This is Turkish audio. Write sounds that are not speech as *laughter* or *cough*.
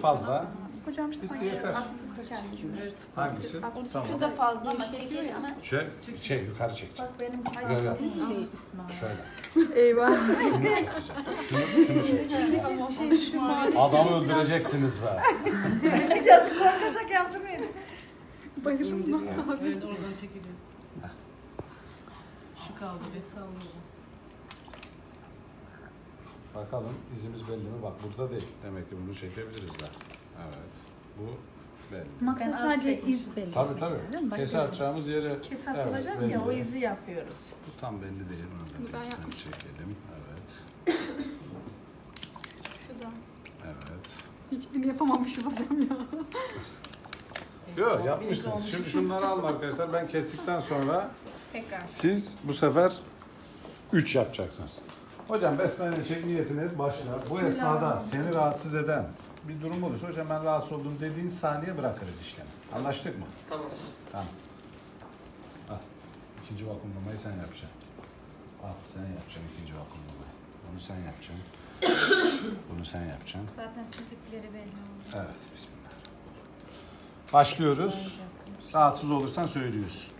fazla. Hocam Bitti sanki yeter. kendinizi. Hangisi? Tamam. Şu da fazla ama çekelim mi? Şöyle, şey yukarı çek. Bak benim Böyle. şey üstüme. Şöyle. *laughs* Eyvah. Şunu çekeceğim. Şunu, şunu çekeceğim. Adamı öldüreceksiniz be. *laughs* Yazık korkacak yaptırmayın. Bayıldım. Evet oradan çekiliyor. Şu kaldı bir kaldı. Bakalım izimiz belli mi? Bak burada değil. Demek ki bunu çekebiliriz de. Evet. Bu belli. Maksat Ben az sadece çekmişim. iz belli. Tabii tabii. Değil mi? Başka Kese bir şey. atacağımız yeri Kes evet, atılacak belli. ya o izi yapıyoruz. Bu tam belli değil. Onu da Ben lütfen yapmışım. çekelim. Evet. Şu da. Evet. Hiçbirini yapamamışız hocam ya. Yok yapmışsınız. Şimdi şunları alın arkadaşlar. Ben kestikten sonra Tekrar. siz bu sefer 3 yapacaksınız. Hocam besmele çek niyetine başla. Bu esnada seni rahatsız eden bir durum olursa hocam ben rahatsız oldum dediğin saniye bırakırız işlemi. Anlaştık mı? Tamam. Tamam. Al. İkinci vakumlamayı sen yapacaksın. Al sen yapacaksın ikinci vakumlamayı. Bunu sen yapacaksın. *coughs* Bunu sen yapacaksın. Zaten fizikleri belli oldu. Evet bismillah. Başlıyoruz. Rahatsız olursan söylüyorsun.